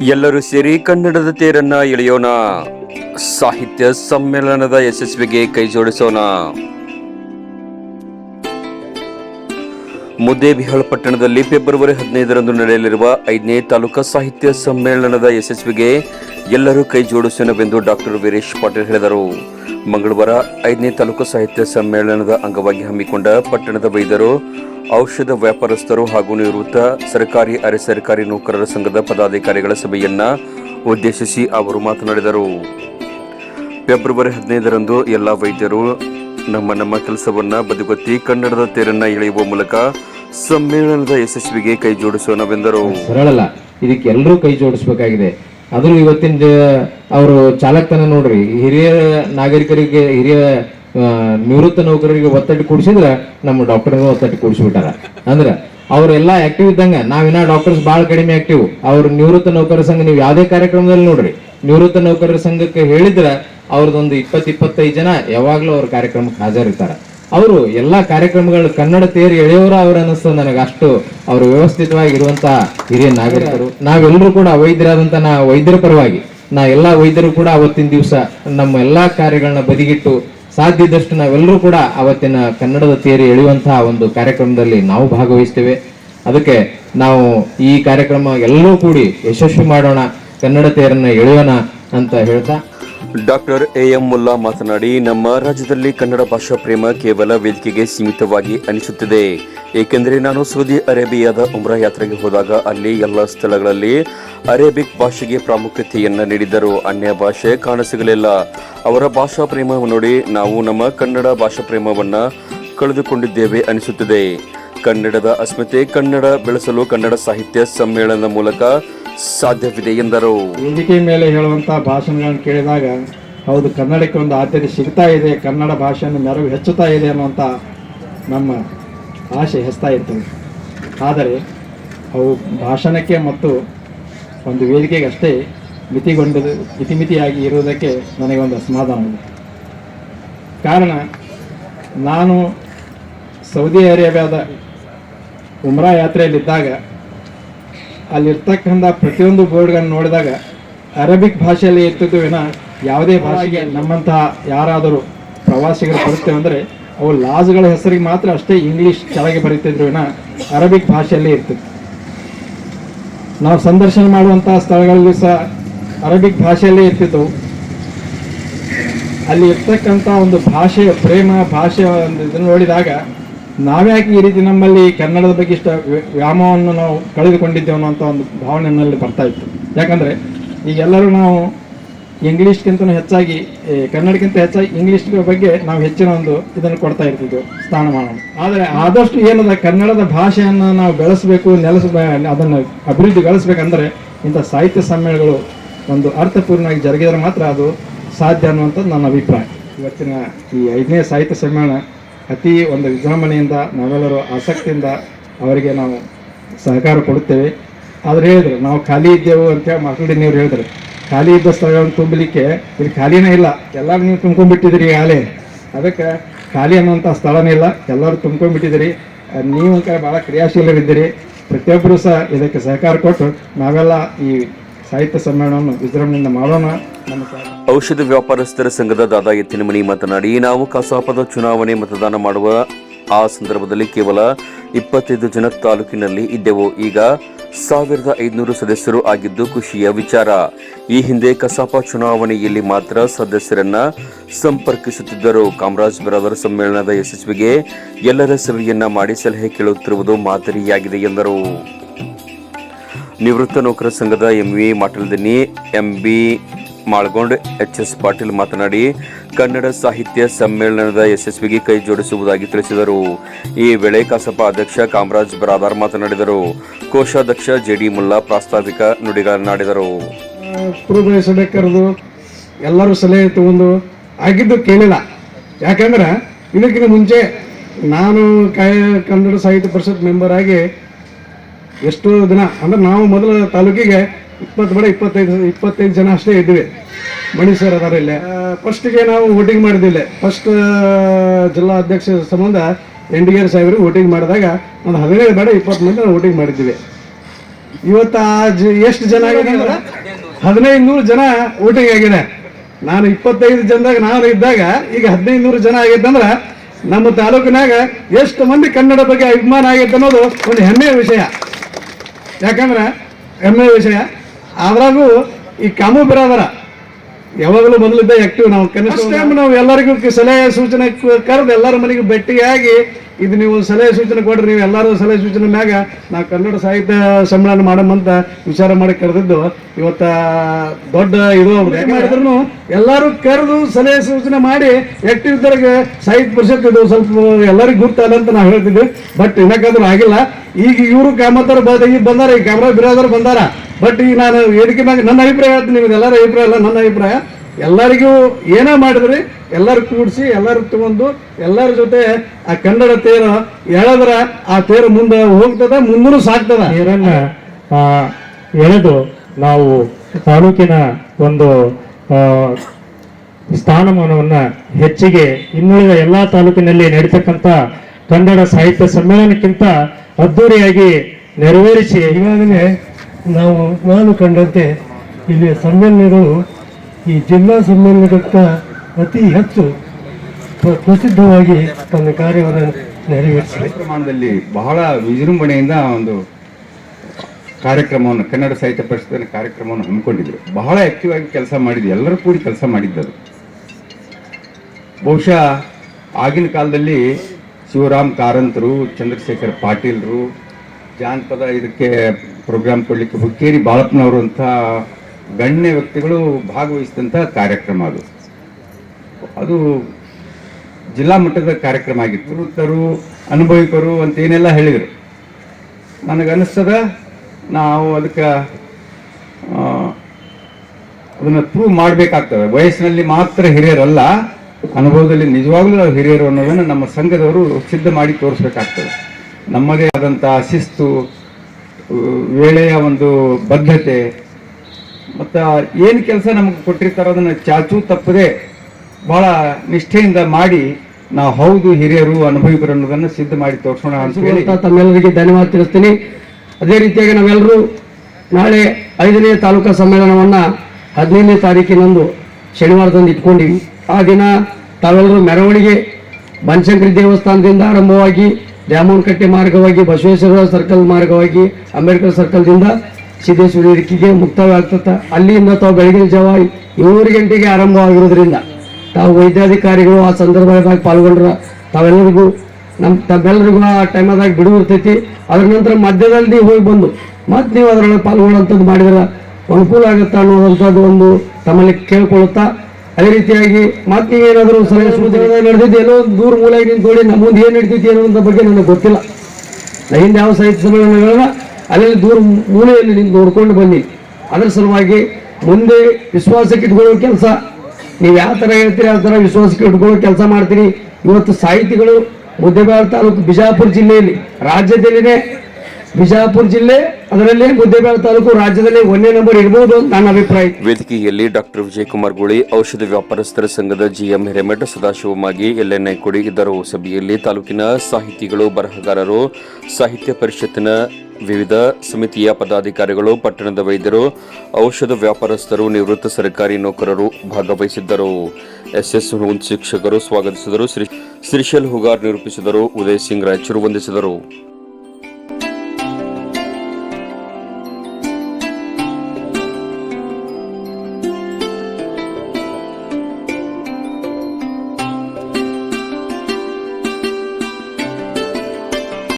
ಎಲ್ಲರೂ ಸೇರಿ ಕನ್ನಡದ ತೇರನ್ನ ಎಳೆಯೋಣ. ಸಾಹಿತ್ಯ ಸಮ್ಮೇಳನದ ಯಶಸ್ವಿಗೆ ಕೈ ಜೋಡಿಸೋಣ. ಮುದ್ದೇಬಿಹಾಳ್ ಪಟ್ಟಣದಲ್ಲಿ ಫೆಬ್ರವರಿ ಹದಿನೈದರಂದು ನಡೆಯಲಿರುವ ಐದನೇ ತಾಲೂಕಾ ಸಾಹಿತ್ಯ ಸಮ್ಮೇಳನದ ಯಶಸ್ವಿಗೆ ಎಲ್ಲರೂ ಕೈ ಜೋಡಿಸೋಣವೆಂದು ಡಾಕ್ಟರ್ ವೀರೇಶ್ ಪಾಟೀಲ್ ಹೇಳಿದರು. ಮಂಗಳವಾರ ಐದನೇ ತಾಲೂಕು ಸಾಹಿತ್ಯ ಸಮ್ಮೇಳನದ ಅಂಗವಾಗಿ ಹಮ್ಮಿಕೊಂಡ ಪಟ್ಟಣದ ವೈದ್ಯರು, ಔಷಧ ವ್ಯಾಪಾರಸ್ಥರು ಹಾಗೂ ನಿವೃತ್ತ ಸರ್ಕಾರಿ ಅರೆ ಸರ್ಕಾರಿ ನೌಕರರ ಸಂಘದ ಪದಾಧಿಕಾರಿಗಳ ಸಭೆಯನ್ನ ಉದ್ದೇಶಿಸಿ ಅವರು ಮಾತನಾಡಿದರು. ಫೆಬ್ರವರಿ ಹದಿನೈದರಂದು ಎಲ್ಲ ವೈದ್ಯರು ನಮ್ಮ ನಮ್ಮ ಕೆಲಸವನ್ನ ಬದಿಗೊತ್ತಿ ಕನ್ನಡದ ತೇರನ್ನ ಎಳೆಯುವ ಮೂಲಕ ಸಮ್ಮೇಳನದ ಯಶಸ್ವಿಗೆ ಕೈ ಜೋಡಿಸೋಣವೆಂದರು. ಇದಕ್ಕೆ ಎಲ್ಲರೂ ಕೈ ಜೋಡಿಸ್ಬೇಕಾಗಿದೆ. ಆದ್ರೂ ಇವತ್ತಿನ ಅವರು ಚಾಲಕತನ ನೋಡ್ರಿ, ಹಿರಿಯ ನಾಗರಿಕರಿಗೆ, ಹಿರಿಯ ನಿವೃತ್ತ ನೌಕರರಿಗೆ ಒತ್ತಡ ಕೂಡಿಸಿದ್ರ ನಮ್ಮ ಡಾಕ್ಟರ್ಗೆ ಒತ್ತಡ ಕೂಡಿಸ್ಬಿಟ್ಟಾರ. ಅಂದ್ರೆ ಅವರೆಲ್ಲ ಆಕ್ಟಿವ್ ಇದ್ದಂಗ ನಾವಿನ್ನ ಡಾಕ್ಟರ್ಸ್ ಭಾಳ ಕಡಿಮೆ ಆಕ್ಟಿವ್ ಅವ್ರ ನಿವೃತ್ತ ನೌಕರ ಸಂಘ ನೀವು ಯಾವುದೇ ಕಾರ್ಯಕ್ರಮದಲ್ಲಿ ನೋಡ್ರಿ. ನಿವೃತ್ತ ನೌಕರರ ಸಂಘಕ್ಕೆ ಹೇಳಿದ್ರೆ ಅವ್ರದೊಂದು ಇಪ್ಪತ್ ಇಪ್ಪತ್ತೈದು ಜನ ಯಾವಾಗ್ಲೂ ಅವ್ರ ಕಾರ್ಯಕ್ರಮಕ್ಕೆ ಹಾಜರಿರ್ತಾರ. ಅವರು ಎಲ್ಲಾ ಕಾರ್ಯಕ್ರಮಗಳು ಕನ್ನಡ ತೇರಿ ಎಳೆಯವರ ಅವ್ರ ಅನಿಸ್ತು ನನಗೆ. ಅಷ್ಟು ಅವರು ವ್ಯವಸ್ಥಿತವಾಗಿ ಇರುವಂತ ಹಿರಿಯ ನಾಗರಿಕರು. ನಾವೆಲ್ಲರೂ ಕೂಡ ವೈದ್ಯರಾದಂತ ನಾ ವೈದ್ಯರ ಪರವಾಗಿ, ನಾ ಎಲ್ಲಾ ವೈದ್ಯರು ಕೂಡ ಅವತ್ತಿನ ದಿವಸ ನಮ್ಮ ಎಲ್ಲಾ ಕಾರ್ಯಗಳನ್ನ ಬದಿಗಿಟ್ಟು ಸಾಧ್ಯ ಇದ್ದಷ್ಟು ನಾವೆಲ್ಲರೂ ಕೂಡ ಅವತ್ತಿನ ಕನ್ನಡದ ತೇರಿ ಎಳೆಯುವಂತಹ ಒಂದು ಕಾರ್ಯಕ್ರಮದಲ್ಲಿ ನಾವು ಭಾಗವಹಿಸ್ತೇವೆ. ಅದಕ್ಕೆ ನಾವು ಈ ಕಾರ್ಯಕ್ರಮ ಎಲ್ಲರೂ ಕೂಡಿ ಯಶಸ್ವಿ ಮಾಡೋಣ, ಕನ್ನಡ ತೇರನ್ನ ಎಳೆಯೋಣ ಅಂತ ಹೇಳ್ತಾ ಡಾಕ್ಟರ್ ಎ ಎಂ ಮುಲ್ಲಾ ಮಾತನಾಡಿ, ನಮ್ಮ ರಾಜ್ಯದಲ್ಲಿ ಕನ್ನಡ ಭಾಷಾ ಪ್ರೇಮ ಕೇವಲ ವೇದಿಕೆಗೆ ಸೀಮಿತವಾಗಿ ಅನಿಸುತ್ತಿದೆ. ಏಕೆಂದರೆ ನಾನು ಸೌದಿ ಅರೇಬಿಯಾದ ಉಮ್ರಾ ಯಾತ್ರೆಗೆ ಹೋದಾಗ ಅಲ್ಲಿ ಎಲ್ಲ ಸ್ಥಳಗಳಲ್ಲಿ ಅರೇಬಿಕ್ ಭಾಷೆಗೆ ಪ್ರಾಮುಖ್ಯತೆಯನ್ನು ನೀಡಿದ್ದರು. ಅನ್ಯ ಭಾಷೆ ಕಾಣಸಿಗಲಿಲ್ಲ. ಅವರ ಭಾಷಾ ಪ್ರೇಮ ನೋಡಿ ನಾವು ನಮ್ಮ ಕನ್ನಡ ಭಾಷಾ ಪ್ರೇಮವನ್ನು ಕಳೆದುಕೊಂಡಿದ್ದೇವೆ ಅನಿಸುತ್ತಿದೆ. ಕನ್ನಡದ ಅಸ್ಮಿತೆ ಕನ್ನಡ ಬೆಳೆಸಲು ಕನ್ನಡ ಸಾಹಿತ್ಯ ಸಮ್ಮೇಳನದ ಮೂಲಕ ಸಾಧ್ಯವಿದೆ ಎಂದರು. ವೇದಿಕೆ ಮೇಲೆ ಹೇಳುವಂತಹ ಭಾಷಣಗಳನ್ನು ಕೇಳಿದಾಗ, ಹೌದು, ಕನ್ನಡಕ್ಕೆ ಒಂದು ಆದ್ಯತೆ ಸಿಗ್ತಾ ಇದೆ, ಕನ್ನಡ ಭಾಷೆಯನ್ನು ಮೆರಗು ಹೆಚ್ಚುತ್ತಾ ಇದೆ ಅನ್ನುವಂಥ ನಮ್ಮ ಆಸೆ ಹೆಚ್ಚುತ್ತಾ ಇರ್ತದೆ ಆದರೆ, ಅವು ಭಾಷಣಕ್ಕೆ ಮತ್ತು ಒಂದು ವೇದಿಕೆಗೆ ಅಷ್ಟೇ ಮಿತಿಗೊಂಡದು ಇತಿಮಿತಿಯಾಗಿ ಇರುವುದಕ್ಕೆ ನನಗೆ ಒಂದು ಅಸಮಾಧಾನ ಇದೆ ಕಾರಣ, ನಾನು ಸೌದಿ ಅರೇಬಿಯಾದ ಉಮ್ರಾ ಯಾತ್ರೆಯಲ್ಲಿದ್ದಾಗ ಅಲ್ಲಿರ್ತಕ್ಕಂಥ ಪ್ರತಿಯೊಂದು ಬೋರ್ಡ್ಗಳನ್ನು ನೋಡಿದಾಗ ಅರಬಿಕ್ ಭಾಷೆಯಲ್ಲಿ ಇರ್ತಿದ್ದು ವಿನ ಯಾವುದೇ ಭಾಷೆಗೆ ನಮ್ಮಂತಹ ಯಾರಾದರೂ ಪ್ರವಾಸಿಗರು ಬರುತ್ತೇವೆ ಅಂದರೆ ಅವು ಲಾಜ್ಗಳ ಹೆಸರಿಗೆ ಮಾತ್ರ ಅಷ್ಟೇ ಇಂಗ್ಲೀಷ್ ಕೆಳಗೆ ಬರೀತಿದ್ರು ವಿನ ಅರಬಿಕ್ ಭಾಷೆಯಲ್ಲೇ ಇರ್ತಿತ್ತು. ನಾವು ಸಂದರ್ಶನ ಮಾಡುವಂತಹ ಸ್ಥಳಗಳಲ್ಲಿ ಸಹ ಅರಬಿಕ್ ಭಾಷೆಯಲ್ಲೇ ಇರ್ತಿತ್ತು ಅಲ್ಲಿ ಇರ್ತಕ್ಕಂಥ ಒಂದು ಭಾಷೆಯ ಪ್ರೇಮ, ಭಾಷೆಯ ಒಂದು ಇದನ್ನು ನೋಡಿದಾಗ ನಾವ್ಯಾಕೆ ಈ ರೀತಿ ನಮ್ಮಲ್ಲಿ ಕನ್ನಡದ ಬಗ್ಗೆ ಇಷ್ಟ ವ್ಯಾಮವನ್ನು ನಾವು ಕಳೆದುಕೊಂಡಿದ್ದೇವೆ ಅನ್ನೋಂಥ ಒಂದು ಭಾವನೆ ನನ್ನಲ್ಲಿ ಬರ್ತಾ ಇತ್ತು. ಯಾಕಂದರೆ ಈಗೆಲ್ಲರೂ ನಾವು ಇಂಗ್ಲೀಷ್ಗಿಂತನೂ ಹೆಚ್ಚಾಗಿ ಕನ್ನಡಕ್ಕಿಂತ ಹೆಚ್ಚಾಗಿ ಇಂಗ್ಲೀಷ್ ಬಗ್ಗೆ ನಾವು ಹೆಚ್ಚಿನ ಒಂದು ಇದನ್ನು ಕೊಡ್ತಾ ಇರ್ತಿದ್ದೆವು ಸ್ಥಾನಮಾನ ಆದರೆ ಆದಷ್ಟು ಏನದ ಕನ್ನಡದ ಭಾಷೆಯನ್ನು ನಾವು ಬೆಳೆಸಬೇಕು, ನೆಲೆಸ ಅದನ್ನು ಅಭಿವೃದ್ಧಿಗೊಳಿಸ್ಬೇಕಂದ್ರೆ ಇಂಥ ಸಾಹಿತ್ಯ ಸಮ್ಮೇಳನಗಳು ಒಂದು ಅರ್ಥಪೂರ್ಣವಾಗಿ ಜರುಗಿದರೆ ಮಾತ್ರ ಅದು ಸಾಧ್ಯ ಅನ್ನುವಂಥದ್ದು ನನ್ನ ಅಭಿಪ್ರಾಯ. ಇವತ್ತಿನ ಈ ಐದನೇ ಸಾಹಿತ್ಯ ಸಮ್ಮೇಳನ ಅತಿ ಒಂದು ವಿಜೃಂಭಣೆಯಿಂದ ನಾವೆಲ್ಲರೂ ಆಸಕ್ತಿಯಿಂದ ಅವರಿಗೆ ನಾವು ಸಹಕಾರ ಕೊಡುತ್ತೇವೆ. ಆದ್ರೆ ಹೇಳಿದ್ರು, ನಾವು ಖಾಲಿ ಇದ್ದೆವು ಅಂತೇಳಿ ನೀವು ಹೇಳಿದ್ರು. ಖಾಲಿ ಇದ್ದ ಸ್ಥಳಗಳನ್ನು ತುಂಬಲಿಕ್ಕೆ ಇಲ್ಲಿ ಖಾಲಿನೇ ಇಲ್ಲ. ಎಲ್ಲರೂ ನೀವು ತುಂಬ್ಕೊಂಡ್ಬಿಟ್ಟಿದ್ರಿ ಈಗಾಗಲೇ ಅದಕ್ಕೆ ಖಾಲಿ ಅನ್ನುವಂಥ ಸ್ಥಳನೇ ಇಲ್ಲ. ಎಲ್ಲರೂ ತುಂಬ್ಕೊಂಡ್ಬಿಟ್ಟಿದ್ದೀರಿ. ನೀವು ಭಾಳ ಕ್ರಿಯಾಶೀಲರಿದ್ದೀರಿ. ಪ್ರತಿಯೊಬ್ಬರೂ ಸಹ ಇದಕ್ಕೆ ಸಹಕಾರ ಕೊಟ್ಟು ನಾವೆಲ್ಲ ಈ ಸಾಹಿತ್ಯ ಸಮ್ಮೇಳನವನ್ನು ವಿಜೃಂಭಣೆಯಿಂದ ಮಾಡೋಣ. ಔಷಧ ವ್ಯಾಪಾರಸ್ಥರ ಸಂಘದ ದಾದಾ ಎತ್ತಿನಮಣಿ ಮಾತನಾಡಿ, ನಾವು ಕಸಾಪದ ಚುನಾವಣೆ ಮತದಾನ ಮಾಡುವ ಆ ಸಂದರ್ಭದಲ್ಲಿ ಕೇವಲ ಇಪ್ಪತ್ತೈದು ಜನ ತಾಲೂಕಿನಲ್ಲಿ ಇದ್ದೆವು. ಈಗ ಸಾವಿರದ ಐದುನೂರು ಸದಸ್ಯರು ಆಗಿದ್ದು ಖುಷಿಯ ವಿಚಾರ. ಈ ಹಿಂದೆ ಕಸಾಪ ಚುನಾವಣೆಯಲ್ಲಿ ಮಾತ್ರ ಸದಸ್ಯರನ್ನ ಸಂಪರ್ಕಿಸುತ್ತಿದ್ದರು. ಕಾಮರಾಜ್ ಬ್ರದರ್ ಸಮ್ಮೇಳನದ ಯಶಸ್ವಿಗೆ ಎಲ್ಲರ ಸಭೆಯನ್ನ ಮಾಡಿ ಸಲಹೆ ಕೇಳುತ್ತಿರುವುದು ಮಾದರಿಯಾಗಿದೆ ಎಂದರು. ನಿವೃತ್ತ ನೌಕರ ಸಂಘದ M V ಮಾಟಲದಿನಿ M B Malgond H S Patil ಮಾತನಾಡಿ, ಕನ್ನಡ ಸಾಹಿತ್ಯ ಸಮ್ಮೇಳನದ ಯಶಸ್ವಿಗೆ ಕೈ ಜೋಡಿಸುವುದಾಗಿ ತಿಳಿಸಿದರು. ಈ ವೇಳೆ ಕಸಪ ಅಧ್ಯಕ್ಷ ಕಾಮರಾಜ್ ಬರಾದಾರ್ ಮಾತನಾಡಿದರು. ಕೋಶಾಧ್ಯಕ್ಷ ಜೆ ಡಿ ಮುಲ್ಲಾ ಪ್ರಾಸ್ತಾವಿಕ ನುಡಿಗಳನ್ನಾಡಿದರು. ಕರೆದು ಎಲ್ಲರೂ ಸಲಹೆ ತಗೊಂಡು ಆಗಿದ್ದು ಕೇಳಿಲ್ಲ. ಯಾಕಂದ್ರೆ ಇದಕ್ಕಿಂತ ಮುಂಚೆ ನಾನು ಕನ್ನಡ ಸಾಹಿತ್ಯ ಪರಿಷತ್ ಮೆಂಬರ್ ಆಗಿ ಎಷ್ಟೋ ದಿನ ಅಂದ್ರೆ ನಾವು ಮೊದಲ ತಾಲೂಕಿಗೆ ಇಪ್ಪತ್ತು ಬಡ ಇಪ್ಪತ್ತೈದು ಇಪ್ಪತ್ತೈದು ಜನ ಅಷ್ಟೇ ಇದ್ವಿ. ಮಣಿ ಸರ್ ಅದಾರ ಇಲ್ಲೇ. ಫಸ್ಟಿಗೆ ನಾವು ವೋಟಿಂಗ್ ಮಾಡಿದ್ದಿಲ್ಲ. ಫಸ್ಟ್ ಜಿಲ್ಲಾ ಅಧ್ಯಕ್ಷ ಸಂಬಂಧ ಎಂಡಿಗೇರಿ ಸಾಹೇಬರಿಗೆ ವೋಟಿಂಗ್ ಮಾಡಿದಾಗ ಒಂದು ಹದಿನೈದು ಬೇಡ ಇಪ್ಪತ್ತು ಮಂದಿ ನಾವು ವೋಟಿಂಗ್ ಮಾಡಿದ್ವಿ ಇವತ್ತು ಆ ಜ- ಎಷ್ಟು ಜನ ಆಗಿದೆ ಅಂದ್ರೆ ಹದಿನೈದು ನೂರು ಜನ ವೋಟಿಂಗ್ ಆಗಿದೆ. ನಾನು ಇಪ್ಪತ್ತೈದು ಜನದಾಗ ನಾನು ಇದ್ದಾಗ ಈಗ ಹದಿನೈದು ನೂರು ಜನ ಆಗೈತೆ ಅಂದ್ರೆ ನಮ್ಮ ತಾಲೂಕಿನಾಗ ಎಷ್ಟು ಮಂದಿ ಕನ್ನಡ ಬಗ್ಗೆ ಅಭಿಮಾನ ಆಗೈತೆ ಅನ್ನೋದು ಒಂದು ಹೆಮ್ಮೆಯ ವಿಷಯ. ಯಾಕಂದ್ರೆ ಹೆಮ್ಮೆಯ ವಿಷಯ. ಅದ್ರಾಗೂ ಈ ಕಾಮು ಬಿರಾದರ ಯಾವಾಗಲೂ ಮೊದಲಿದ್ದ ಆಕ್ಟಿವ್ ನಾವು ಕನಿಷ್ಠ ಟೈಮ್ ನಾವು ಎಲ್ಲರಿಗೂ ಸಲಹೆ ಸೂಚನೆ ಕರೆದು ಎಲ್ಲರ ಮನೆಗೆ ಭೇಟಿಯಾಗಿ ಇದು ನೀವು ಸಲಹೆ ಸೂಚನೆ ಕೊಡ್ರಿ, ನೀವು ಎಲ್ಲರೂ ಸಲಹೆ ಸೂಚನೆ ಮ್ಯಾಗ ನಾವು ಕನ್ನಡ ಸಾಹಿತ್ಯ ಸಮ್ಮೇಳನ ಮಾಡಮಂತ ವಿಚಾರ ಮಾಡಿ ಕರೆದಿದ್ದು. ಇವತ್ತ ದೊಡ್ಡ ಇದು ಮಾಡಿದ್ರು ಎಲ್ಲರೂ ಕರೆದು ಸಲಹೆ ಸೂಚನೆ ಮಾಡಿ ಆಕ್ಟಿವ್ ಇದ್ದವ್ರಿಗೆ ಸಾಹಿತ್ಯ ಪರಿಷತ್ ಇದು ಸ್ವಲ್ಪ ಎಲ್ಲರಿಗೂ ಗುರ್ತಲ್ಲ ಅಂತ ನಾವು ಹೇಳ್ತಿದ್ವಿ. ಬಟ್ ಇನ್ನಕ್ಕಾದ್ರೂ ಆಗಿಲ್ಲ. ಈಗ ಇವರು ಕಾಮತರ ಈಗ ಬಂದಾರ, ಈ ಕ್ಯಾಮ್ರಾ ಬಿರಾದವ್ರು ಬಂದಾರ. ಬಟ್ ಈಗ ನಾನು ವೇದಿಕೆ ಮ್ಯಾಗ ನನ್ನ ಅಭಿಪ್ರಾಯ ಹೇಳ್ತೀನಿ ನಿಮ್ಗೆ ಎಲ್ಲರ ಅಭಿಪ್ರಾಯ ಅಲ್ಲ, ನನ್ನ ಅಭಿಪ್ರಾಯ. ಎಲ್ಲರಿಗೂ ಏನೇ ಮಾಡಿದ್ರಿ, ಎಲ್ಲರೂ ಕೂಡಿಸಿ, ಎಲ್ಲರೂ ತಗೊಂಡು, ಎಲ್ಲರ ಜೊತೆ ಆ ಕನ್ನಡ ತೇರು ಎಳೆದ್ರ ಆ ತೇರು ಮುಂದೆ ಹೋಗ್ತದ ಮುಂದೂ ಸಾಕ್ತದ. ಏನನ್ನ ಎಳೆದು ನಾವು ತಾಲೂಕಿನ ಒಂದು ಸ್ಥಾನಮಾನವನ್ನು ಹೆಚ್ಚಿಗೆ ಇನ್ನುಳಿದ ಎಲ್ಲಾ ತಾಲೂಕಿನಲ್ಲಿ ನಡೀತಕ್ಕಂಥ ಕನ್ನಡ ಸಾಹಿತ್ಯ ಸಮ್ಮೇಳನಕ್ಕಿಂತ ಅದ್ಧೂರಿಯಾಗಿ ನೆರವೇರಿಸಿ, ಈಗಾಗಲೇ ನಾವು ನಾನು ಕಂಡಂತೆ ಇಲ್ಲಿ ಸಮ್ಮೇಳನಗಳು ಈ ಜಿಲ್ಲಾ ಸಮ್ಮೇಳನಕ್ಕಿಂತ ಅತಿ ಹೆಚ್ಚು ಪ್ರ- ಪ್ರಸಿದ್ಧವಾಗಿ ತನ್ನ ಕಾರ್ಯವನ್ನು ನೆರವೇರಿಸಿದೆ. ಪ್ರಮಾಣದಲ್ಲಿ ಬಹಳ ವಿಜೃಂಭಣೆಯಿಂದ ಒಂದು ಕಾರ್ಯಕ್ರಮವನ್ನು, ಕನ್ನಡ ಸಾಹಿತ್ಯ ಪರಿಷತ್ತಿನ ಕಾರ್ಯಕ್ರಮವನ್ನು ಹಮ್ಮಿಕೊಂಡಿದ್ರು. ಬಹಳ ಆಕ್ಟಿವ್ ಆಗಿ ಕೆಲಸ ಮಾಡಿದ್ರು ಎಲ್ಲರೂ ಕೂಡಿ ಕೆಲಸ ಮಾಡಿದ್ದರು ಬಹುಶಃ ಆಗಿನ ಕಾಲದಲ್ಲಿ ಶಿವರಾಮ್ ಕಾರಂತರು, ಚಂದ್ರಶೇಖರ್ ಪಾಟೀಲ್ರು, ಜಾನಪದ ಇದಕ್ಕೆ ಪ್ರೋಗ್ರಾಮ್ ಕೊಡಲಿಕ್ಕೆ ಹುಕ್ಕೇರಿ ಬಾಳಪ್ಪನವರು ಅಂತ ಗಣ್ಯ ವ್ಯಕ್ತಿಗಳು ಭಾಗವಹಿಸಿದಂಥ ಕಾರ್ಯಕ್ರಮ ಅದು. ಅದು ಜಿಲ್ಲಾ ಮಟ್ಟದ ಕಾರ್ಯಕ್ರಮ ಆಗಿತ್ತು. ವೃತ್ತರು ಅನುಭವಿಕರು ಅಂತ ಏನೆಲ್ಲ ಹೇಳಿದರು. ನನಗನ್ನಿಸ್ತದ ನಾವು ಅದಕ್ಕೆ ಅದನ್ನು ಪ್ರೂವ್ ಮಾಡಬೇಕಾಗ್ತದೆ. ವಯಸ್ಸಿನಲ್ಲಿ ಮಾತ್ರ ಹಿರಿಯರಲ್ಲ, ಅನುಭವದಲ್ಲಿ ನಿಜವಾಗ್ಲೂ ನಾವು ಹಿರಿಯರು ಅನ್ನೋದನ್ನು ನಮ್ಮ ಸಂಘದವರು ಸಿದ್ಧ ಮಾಡಿ ತೋರಿಸ್ಬೇಕಾಗ್ತದೆ. ನಮ್ಮದೇ ಆದಂಥ ಶಿಸ್ತು, ವೇಳೆಯ ಒಂದು ಬದ್ಧತೆ ಮತ್ತು ಏನು ಕೆಲಸ ನಮಗೆ ಕೊಟ್ಟಿರ್ತಾರೋ ಅದನ್ನು ಚಾಚು ತಪ್ಪದೆ ಬಹಳ ನಿಷ್ಠೆಯಿಂದ ಮಾಡಿ ನಾವು ಹೌದು ಹಿರಿಯರು ಅನುಭವಿಕರು ಅನ್ನೋದನ್ನು ಸಿದ್ಧ ಮಾಡಿ ತೋರಿಸೋಣ ಅಂತ ಹೇಳಿ. ಅಂತ ತಮ್ಮೆಲ್ಲರಿಗೆ ಧನ್ಯವಾದ ತಿಳಿಸ್ತೀನಿ. ಅದೇ ರೀತಿಯಾಗಿ ನಾವೆಲ್ಲರೂ ನಾಳೆ ಐದನೇ ತಾಲೂಕಾ ಸಮ್ಮೇಳನವನ್ನು ಹದಿನೈದನೇ ತಾರೀಕಿನಂದು ಶನಿವಾರದಂದು ಇಟ್ಕೊಂಡಿವಿ. ಆ ದಿನ ತಾವೆಲ್ಲರೂ ಮೆರವಣಿಗೆ ಬನಶಂಕರಿ ದೇವಸ್ಥಾನದಿಂದ ಆರಂಭವಾಗಿ ದ್ಯಾಮೋನ್ಕಟ್ಟೆ ಮಾರ್ಗವಾಗಿ ಬಸವೇಶ್ವರ ಸರ್ಕಲ್ ಮಾರ್ಗವಾಗಿ ಅಂಬೇಡ್ಕರ್ ಸರ್ಕಲ್ದಿಂದ ಸಿದ್ದೇಶ್ವರ ಇರಿಕೆಗೆ ಮುಕ್ತಾಯ ಅಲ್ಲಿಂದ ತಾವು ಬೆಳಗಿನ ಜಾವ ಏಳು ಗಂಟೆಗೆ ಆರಂಭವಾಗಿರೋದ್ರಿಂದ ತಾವು ವೈದ್ಯಾಧಿಕಾರಿಗಳು ಆ ಸಂದರ್ಭದಾಗ ಪಾಲ್ಗೊಂಡ್ರ ತಾವೆಲ್ಲರಿಗೂ ನಮ್ಮ ತಮ್ಮೆಲ್ಲರಿಗೂ ಆ ಟೈಮದಾಗ ಬಿಡುವು ಇರ್ತೈತಿ. ಅದ್ರ ನಂತರ ಮಧ್ಯದಲ್ಲಿ ಹೋಗಿ ಬಂದು ಮತ್ತೆ ನೀವು ಅದರೊಳಗೆ ಪಾಲ್ಗೊಳ್ಳೋಂಥದ್ದು ಮಾಡಿದ್ರೆ ಅನುಕೂಲ ಆಗುತ್ತಾ ಅನ್ನೋದಂಥದ್ದು ಒಂದು ತಮ್ಮಲ್ಲಿ ಕೇಳ್ಕೊಳ್ಳುತ್ತಾ ಅದೇ ರೀತಿಯಾಗಿ ಮತ್ತೆ ನೀವೇನಾದರೂ ಸಲಹೆ ಸೂಚನೆ ನಡೆದಿದ್ದು ಏನೋ ದೂರ ಮೂಲೆಗೆ ನಿಂತು ನೋಡಿ ನಮ್ಮ ಮುಂದೆ ಏನು ನಡೀತೈತಿ ಅನ್ನೋದ್ರ ಬಗ್ಗೆ ನನಗೆ ಗೊತ್ತಿಲ್ಲ. ಹಿಂದೆ ಯಾವ ಸಾಹಿತ್ಯ ಸಮ್ಮೇಳನಗಳನ್ನ ಅಲ್ಲೆಲ್ಲಿ ದೂರ ಮೂಲೆಯಲ್ಲಿ ನೀವು ನೋಡ್ಕೊಂಡು ಬನ್ನಿ. ಅದರ ಸಲುವಾಗಿ ಮುಂದೆ ವಿಶ್ವಾಸಕ್ಕೆ ಇಟ್ಕೊಳ್ಳೋ ಕೆಲಸ. ನೀವು ಯಾವ ಥರ ಹೇಳ್ತೀರಿ, ಆ ಥರ ವಿಶ್ವಾಸಕ್ಕೆ ಇಟ್ಕೊಳ್ಳೋ ಕೆಲಸ ಮಾಡ್ತೀರಿ ಇವತ್ತು ಸಾಹಿತಿಗಳು ಮುದ್ದೇಬೇಳ ತಾಲೂಕು ಬಿಜಾಪುರ ಜಿಲ್ಲೆಯಲ್ಲಿ ರಾಜ್ಯದಲ್ಲಿನೇ ಬಿಜಾಪುರ ಜಿಲ್ಲೆ, ಅದರಲ್ಲಿ ಗುದ್ದೇಬಾಳ ತಾಲೂಕು ರಾಜ್ಯದಲ್ಲಿ ಒಂದೇ ನಂಬರ್ ಇರಬಹುದು ಅಂತ ನನ್ನ ಅಭಿಪ್ರಾಯ. ವೇದಿಕೆಯಲ್ಲಿ ಡಾಕ್ಟರ್ ವಿಜಯಕುಮಾರ್ ಗುಳಿ, ಔಷಧ ವ್ಯಾಪಾರಸ್ಥರ ಸಂಘದ ಜಿಎಂ ಹಿರೇಮಠ ಸದಾಶಿವಮಾಗಿ ಎಲ್ಎನ್ಐ ಕೊಡಿ ಇದ್ದರು. ಸಭೆಯಲ್ಲಿ ತಾಲೂಕಿನ ಸಾಹಿತಿಗಳು, ಬರಹಗಾರರು, ಸಾಹಿತ್ಯ ಪರಿಷತ್ತಿನ ವಿವಿಧ ಸಮಿತಿಯ ಪದಾಧಿಕಾರಿಗಳು, ಪಟ್ಟಣದ ವೈದ್ಯರು, ಔಷಧ ವ್ಯಾಪಾರಸ್ಥರು, ನಿವೃತ್ತ ಸರ್ಕಾರಿ ನೌಕರರು ಭಾಗವಹಿಸಿದ್ದರು. ಎಸ್ಎಸ್ ಹುನ್ ಶಿಕ್ಷಕರು ಸ್ವಾಗತಿಸಿದರು. ಶ್ರೀ ಶ್ರೀಶಲ್ ಹುಗಾರ್ ನಿರೂಪಿಸಿದರು. ಉದಯ್ ಸಿಂಗ್ ರಾಯಚೂರು ವಂದಿಸಿದರು.